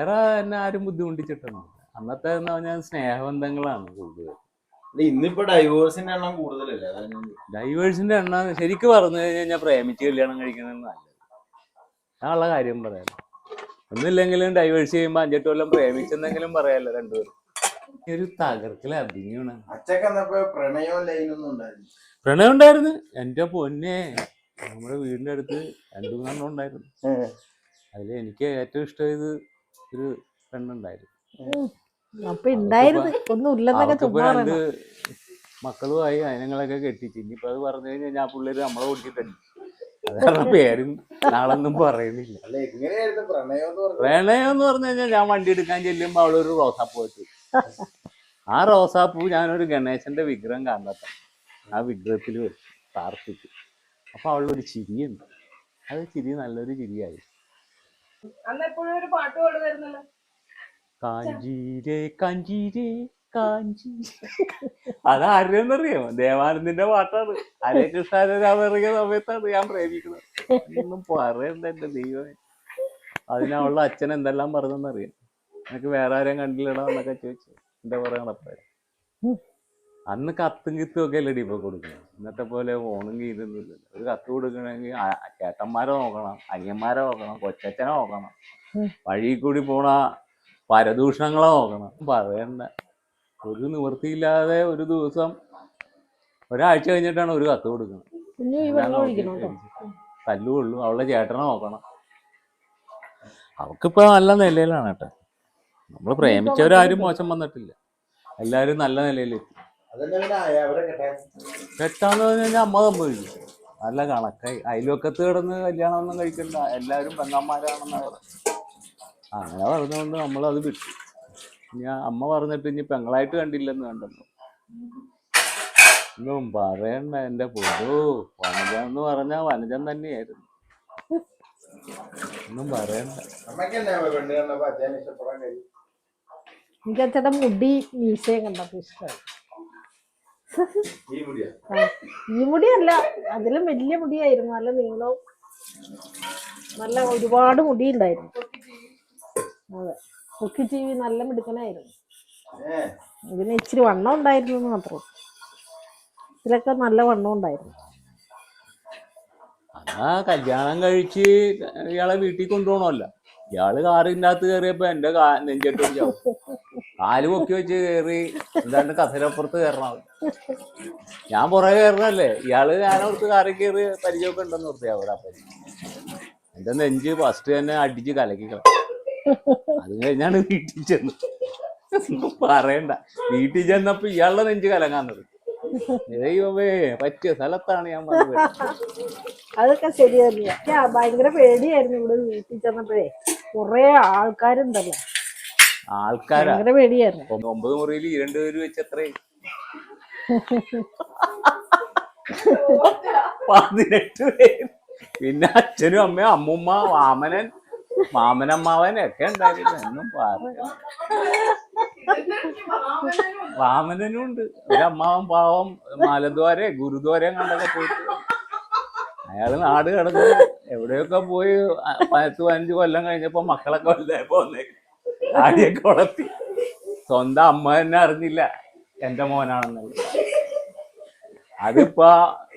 വേറെ എന്നെ ആരും ബുദ്ധിമുട്ടിച്ചിട്ടൊന്നും അന്നത്തെ എന്ന് പറഞ്ഞാൽ സ്നേഹബന്ധങ്ങളാണ് കൂടുതൽ ഇന്നിപ്പോ ഡൈവേഴ്സിന്റെ എണ്ണം കൂടുതലല്ലേ. ഡൈവേഴ്സിന്റെ എണ്ണം ശരിക്ക് പറഞ്ഞു കഴിഞ്ഞാൽ പ്രേമിച്ച് കല്യാണം കഴിക്കുന്നത് നല്ലത്. ഞാനുള്ള കാര്യം പറയാം ഒന്നുമില്ലെങ്കിലും ഡൈവേഴ്സ് ചെയ്യുമ്പോൾ അഞ്ചെട്ട് കൊല്ലം പ്രേമിച്ചെന്നെങ്കിലും പറയാലോ രണ്ടുപേരും. ഒരു തകർക്കല അഭിനയാണ് പ്രണയം ഉണ്ടായിരുന്നു. എന്റെ പൊന്നെ നമ്മുടെ വീടിന്റെ അടുത്ത് രണ്ടു മൂന്നെണ്ണം ഉണ്ടായിരുന്നു. അതിൽ എനിക്ക് ഏറ്റവും ഇഷ്ടമായത് ഒരു പെണ്ണുണ്ടായിരുന്നു അപ്പൊ ഉണ്ടായിരുന്നു. ഒന്നും ഇല്ലെന്നൊക്കെ അവർക്കിപ്പോ ചുമ്മാ രണ്ട് മക്കളുമായി അതിനങ്ങളൊക്കെ കെട്ടിച്ച്. ഇനിയിപ്പോ അത് പറഞ്ഞു കഴിഞ്ഞാൽ ഞാൻ പിള്ളേര് നമ്മളെ ഓടിച്ചിട്ടുണ്ട് അതാണ് പേരും. നാളൊന്നും പറയുന്നില്ല. അല്ല എങ്ങനെയായിരുന്നു? പ്രണയം എന്ന് പറഞ്ഞത് പ്രണയം എന്ന് പറഞ്ഞു കഴിഞ്ഞാൽ ഞാൻ വണ്ടി എടുക്കാൻ ചെല്ലുമ്പോ അവളൊരു റോസാപ്പൂ വെച്ചു ആ റോസാപ്പൂ ഞാനൊരു ഗണേശന്റെ വിഗ്രഹം കാണാത്ത ആ വിഗ്രഹത്തിൽ വെച്ചു പ്രാർത്ഥിച്ചു. അപ്പൊ അവളൊരു ചിരിയുണ്ട്. അത് ചിരി നല്ലൊരു ചിരിയായി. അന്ന് ഒരു പാട്ട് പാടുമായിരുന്നല്ലോ. കാഞ്ചീരേ കാഞ്ചീരേ കാഞ്ചി അതാരെന്നറിയോ ദേവാനന്ദിന്റെ പാട്ടാണ്. അരേ കൃഷ്ണരാമ ഇറങ്ങിയ സമയത്താണ് ഞാൻ പ്രേമിക്കുന്നത്. ഒന്നും പറയണ്ട എന്റെ ദൈവമേ. അതിനുള്ള അവളുടെ അച്ഛൻ എന്തെല്ലാം പറഞ്ഞെന്നറിയാം. എനിക്ക് വേറെ ആരെയും കണ്ടില്ലടാ എന്നൊക്കെ ചോദിച്ചു എന്താ പറയണപ്പ അന്ന് കത്തും കിത്തും ഒക്കെ അല്ലേ ഇപ്പൊ കൊടുക്കുന്നത് ഇന്നത്തെ പോലെ ഫോണും കീതൊന്നുമില്ല ഒരു കത്ത് കൊടുക്കണമെങ്കിൽ ചേട്ടന്മാരെ നോക്കണം അനിയന്മാരെ നോക്കണം കൊച്ചച്ഛനെ നോക്കണം. വഴി കൂടി പോണ പരദൂഷണങ്ങളെ നോക്കണം. പറയണ്ട. ഒരു നിവൃത്തിയില്ലാതെ ഒരു ദിവസം ഒരാഴ്ച കഴിഞ്ഞിട്ടാണ് ഒരു കത്ത് കൊടുക്കുന്നത്. തല്ലുകൊള്ളു അവളുടെ ചേട്ടനെ നോക്കണം. അവക്കിപ്പോ നല്ല നിലയിലാണ് കേട്ടോ. നമ്മൾ പ്രേമിച്ചവരാരും മോശം വന്നിട്ടില്ല. എല്ലാരും നല്ല നിലയിലെത്തി. കെട്ടാന്ന് പറഞ്ഞു കഴിഞ്ഞാൽ അമ്മ സംഭവിക്കും. നല്ല കണക്കായി. അയൽവക്കത്ത് കിടന്ന് കല്യാണം ഒന്നും കഴിക്കണ്ട. എല്ലാവരും പെങ്ങന്മാരാണെന്ന് പറയുന്നത്. അങ്ങനെ പറഞ്ഞുകൊണ്ട് നമ്മളത് വിട്ടു. ഞാൻ അമ്മ പറഞ്ഞിട്ട് ഇനി പെങ്ങളായിട്ട് കണ്ടില്ലെന്ന് കണ്ടെന്നു. ഒന്നും പറയണ്ട എന്റെ പൊതു വനജ എന്ന് പറഞ്ഞാൽ വനജൻ തന്നെയായിരുന്നു. ഒന്നും പറയണ്ട. എനിക്ക് അച്ഛന്റെ മുടി മീശയും കണ്ടപ്പോ ഇഷ്ടമായി. ഈ മുടിയാ? ഈ മുടിയല്ല. അതിലും വലിയ മുടിയായിരുന്നു. നല്ല നീളവും നല്ല ഒരുപാട് മുടി ഉണ്ടായിരുന്നു അതെ. കുക്കി വി നല്ല മിടുക്കനായിരുന്നു. ഇതിന് ഇച്ചിരി വണ്ണം ഉണ്ടായിരുന്നു എന്ന് മാത്രം ഇതിലൊക്കെ നല്ല വണ്ണം ഉണ്ടായിരുന്നു. ആ കല്യാണം കഴിച്ച് ഇയാളെ വീട്ടിൽ കൊണ്ടുപോകണമല്ല. ഇയാൾ കാറിന്റെ അകത്ത് കയറിയപ്പോ എന്റെ നെഞ്ചേട്ടോ കാൽ പൊക്കി വെച്ച് കയറി എന്താണ്ട് കസരപ്പുറത്ത് കയറണം ഞാൻ പുറകെ കയറണല്ലേ ഇയാൾ ഞാനോർത്ത് കാറി കയറി പരിചയമൊക്കെ ഉണ്ടെന്ന് ഓർത്തി അവിടെ അപ്പം എന്റെ നെഞ്ച് ഫസ്റ്റ് തന്നെ അടിച്ച് കലക്കി അത് കഴിഞ്ഞാണ് വീട്ടിൽ ചെന്ന്. പറയണ്ട. വീട്ടിൽ ചെന്നപ്പോ ഇയാളുടെ നെഞ്ച് തുടങ്ങി ദൈവമേ പറ്റിയ സ്ഥലത്താണ് ഞാൻ അതൊക്കെ ശരി തന്നെയാ ഭയങ്കര പേടിയായിരുന്നു ഇവിടെ വീട്ടിൽ ചെന്നപ്പോഴേ. കൊറേ ആൾക്കാരുണ്ടല്ലോ. ആൾക്കാരാ. ഒമ്പത് മുറിയിൽ രണ്ട് പേര് വെച്ച് എത്രയും പതിനെട്ട് പേര്. പിന്നെ അച്ഛനും അമ്മയും അമ്മുമ്മ വാമനൻ മാമനമ്മാവൻ ഒക്കെ ഉണ്ടായിരുന്നു. എന്നും പറയാം വാമനനും ഉണ്ട്. ഒരു അമ്മാവൻ പാവം മാലദ്വാരെ ഗുരുദ്വാരം കണ്ടൊക്കെ പോയിട്ട്. അയാൾ നാട് കടന്ന്. എവിടെയൊക്കെ പോയി? പത്ത് പതിനഞ്ച് കൊല്ലം കഴിഞ്ഞപ്പോ മക്കളൊക്കെ വലുതായപ്പോ വന്നേക്കും. ആടിയൊക്കെ വളർത്തി. സ്വന്തം അമ്മ തന്നെ അറിഞ്ഞില്ല എന്റെ മോനാണെന്നുള്ളത് അതിപ്പോ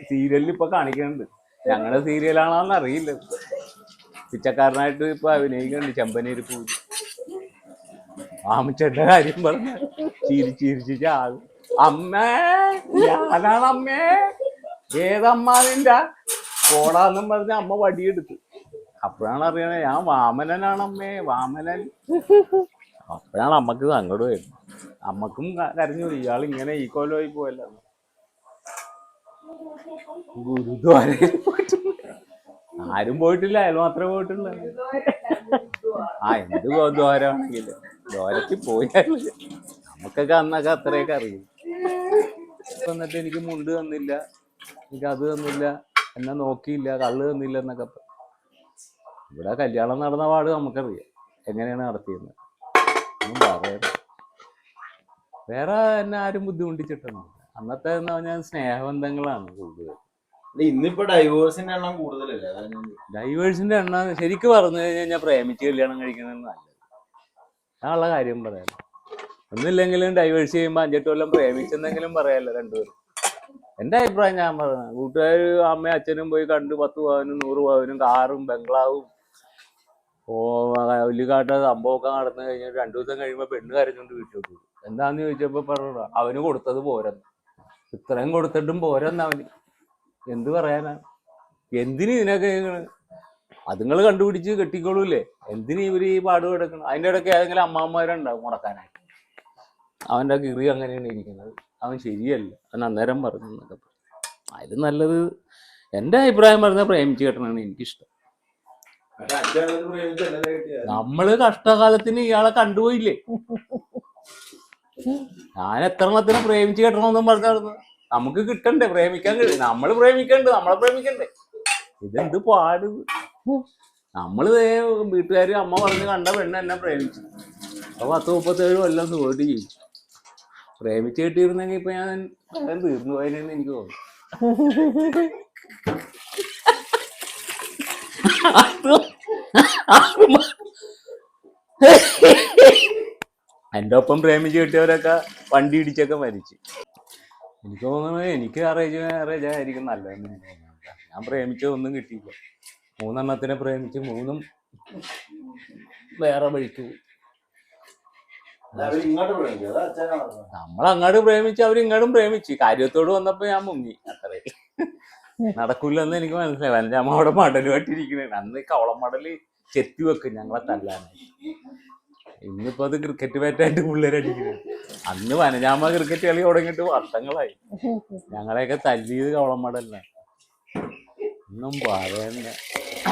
സീരിയലിൽ ഇപ്പൊ കാണിക്കുന്നുണ്ട്. ഞങ്ങളുടെ സീരിയലാണോന്ന് അറിയില്ല. പിച്ചക്കാരനായിട്ട് ഇപ്പൊ അഭിനയിക്കുന്നുണ്ട്. ചെമ്പനീര് പൂജ. ആമിച്ചന്റെ കാര്യം പറഞ്ഞ ചിരിച്ച് ചിരിച്ചിട്ട് ചാകും അമ്മേ ഞാനാണ് അമ്മേ. ഏതമ്മ നിന്റെ? പോടാന്നും പറഞ്ഞ അമ്മ വടിയെടുത്തു. അപ്പോഴാണ് അറിയണേ. ഞാൻ വാമനനാണ് അമ്മേ വാമനൻ. അപ്പോഴാണ് അമ്മയ്ക്ക് സങ്കടം വരുന്നത്. അമ്മക്കും കരഞ്ഞു. ഇയാൾ ഇങ്ങനെ ഈ കൊല്ലമായി പോയല്ലോ. ഗുരുദ്വാരയിൽ ആരും പോയിട്ടില്ല. അയാൾ മാത്രമേ പോയിട്ടുള്ളൂ. ആ എന്ത് ദ്വാരമാണെങ്കിലും ദ്വാരത്തിൽ പോയാലും നമുക്കൊക്കെ അന്നൊക്കെ അത്രയൊക്കെ അറിയും. വന്നിട്ട് എനിക്ക് മുണ്ട് തന്നില്ല. എനിക്ക് അത് തന്നില്ല. എന്നെ നോക്കിയില്ല. കള്ള് തന്നില്ല എന്നൊക്കെ. ഇവിടെ കല്യാണം നടന്ന പാട് നമുക്കറിയാം. എങ്ങനെയാണ് നടത്തിയിരുന്നത് വേറെ എന്നെ ആരും ബുദ്ധിമുട്ടിച്ചിട്ടൊന്നും അന്നത്തെ എന്ന് പറഞ്ഞാൽ സ്നേഹബന്ധങ്ങളാണ് കൂടുതൽ ഇന്നിപ്പോ ഡൈവേഴ്സിന്റെ എണ്ണം കൂടുതലല്ലേ. ഡൈവേഴ്സിന്റെ എണ്ണം ശരിക്കും പറഞ്ഞു കഴിഞ്ഞാൽ പ്രേമിച്ച് കല്യാണം കഴിക്കുന്നത് നല്ലത്. ഞാനുള്ള കാര്യം പറയാം ഒന്നുമില്ലെങ്കിലും ഡൈവേഴ്സ് ചെയ്യുമ്പോൾ അഞ്ചെട്ട് കൊല്ലം പ്രേമിച്ചെന്നെങ്കിലും പറയാലോ രണ്ടുപേരും. എന്റെ അഭിപ്രായം ഞാൻ പറഞ്ഞ കൂട്ടുകാർ അമ്മയും അച്ഛനും പോയി കണ്ട്. പത്ത് പവനും നൂറ് പവനും കാറും ബംഗ്ലാവും ഓ വലിയകാട്ട സംഭവമൊക്കെ നടന്നു കഴിഞ്ഞാൽ രണ്ടു ദിവസം കഴിയുമ്പോൾ പെണ്ണ് കരഞ്ഞുകൊണ്ട് വീട്ടിൽ പോകും എന്താന്ന് ചോദിച്ചപ്പോൾ പറഞ്ഞ അവന് കൊടുത്തത് പോരെന്ന്. ഇത്രയും കൊടുത്തിട്ടും പോരെന്ന് അവന്. എന്ത് പറയാനാ? എന്തിന് ഇതിനൊക്കെ അത് നിങ്ങൾ കണ്ടുപിടിച്ച് കെട്ടിക്കോളൂല്ലേ? എന്തിന് ഇവർ ഈ പാട് കിടക്കണം? അതിന്റെ ഇടയ്ക്ക് ഏതെങ്കിലും അമ്മാമ്മമാരുണ്ടാവും മുടക്കാനായിട്ട് അവന്റെ കിറി അങ്ങനെയാണ് ഇരിക്കുന്നത്. അവൻ ശരിയല്ല. അവൻ അന്നേരം പറഞ്ഞു എന്നൊക്കെ. അതിൽ നല്ലത് എന്റെ അഭിപ്രായം പറഞ്ഞാൽ പ്രേമിച്ച് കെട്ടണമാണ് എനിക്കിഷ്ടം. നമ്മൾ കഷ്ടകാലത്തിന് ഇയാളെ കണ്ടുപോയില്ലേ? ഞാൻ എത്ര എത്രണ്ണത്തിന് പ്രേമിച്ച് കെട്ടണമെന്നും പറഞ്ഞായിരുന്നു. നമുക്ക് കിട്ടണ്ടേ? പ്രേമിക്കാൻ കഴിയും നമ്മൾ പ്രേമിക്കണ്ട് നമ്മളെ പ്രേമിക്കണ്ടേ? ഇതെന്ത് പാട്? നമ്മൾ വീട്ടുകാര് അമ്മ പറഞ്ഞ് കണ്ട പെണ്ണ് എന്നെ പ്രേമിച്ചു. അപ്പൊ പത്ത് മുപ്പത്തേഴ് കൊല്ലം തോട്ടി ജീവിച്ചു. പ്രേമിച്ച് കിട്ടിയിരുന്നെങ്കിൽ ഇപ്പൊ ഞാൻ തീർന്നു പോയതെന്ന് എനിക്ക് തോന്നുന്നു. എന്റെ ഒപ്പം പ്രേമിച്ച് കിട്ടിയവരൊക്കെ വണ്ടി ഇടിച്ചൊക്കെ മരിച്ചു. എനിക്ക് തോന്നുന്നത് എനിക്ക് അറേഞ്ച് മാരേജ് ആയിരിക്കും നല്ലതെന്ന് ഞാൻ പ്രേമിച്ചതൊന്നും കിട്ടിയില്ല. മൂന്നെണ്ണത്തിനെ പ്രേമിച്ച് മൂന്നും വേറെ വഴിക്ക് പോയി. നമ്മൾ അങ്ങോട്ട് പ്രേമിച്ച് അവരിങ്ങോട്ടും പ്രേമിച്ച്. കാര്യത്തോട് വന്നപ്പോ ഞാൻ മുങ്ങി. അത്രേ. നടക്കൂലെന്ന് എനിക്ക് മനസ്സിലായി. വനജാമ അവിടെ മടലുമായിട്ടിരിക്കണേ അന്ന് ഈ കവളം മടൽ ചെത്തി വെക്കും ഞങ്ങളെ തല്ലാനായി ഇന്നിപ്പോ അത് ക്രിക്കറ്റ് ബാറ്റായിട്ട് പിള്ളേരടിക്കുന്നത് അന്ന് വനജാമ ക്രിക്കറ്റ് കളി തുടങ്ങിയിട്ട് വർഷങ്ങളായി. ഞങ്ങളെയൊക്കെ തല്ലിയത് കവളം മടലിനാണ് ഒന്നും പറയണ്ട.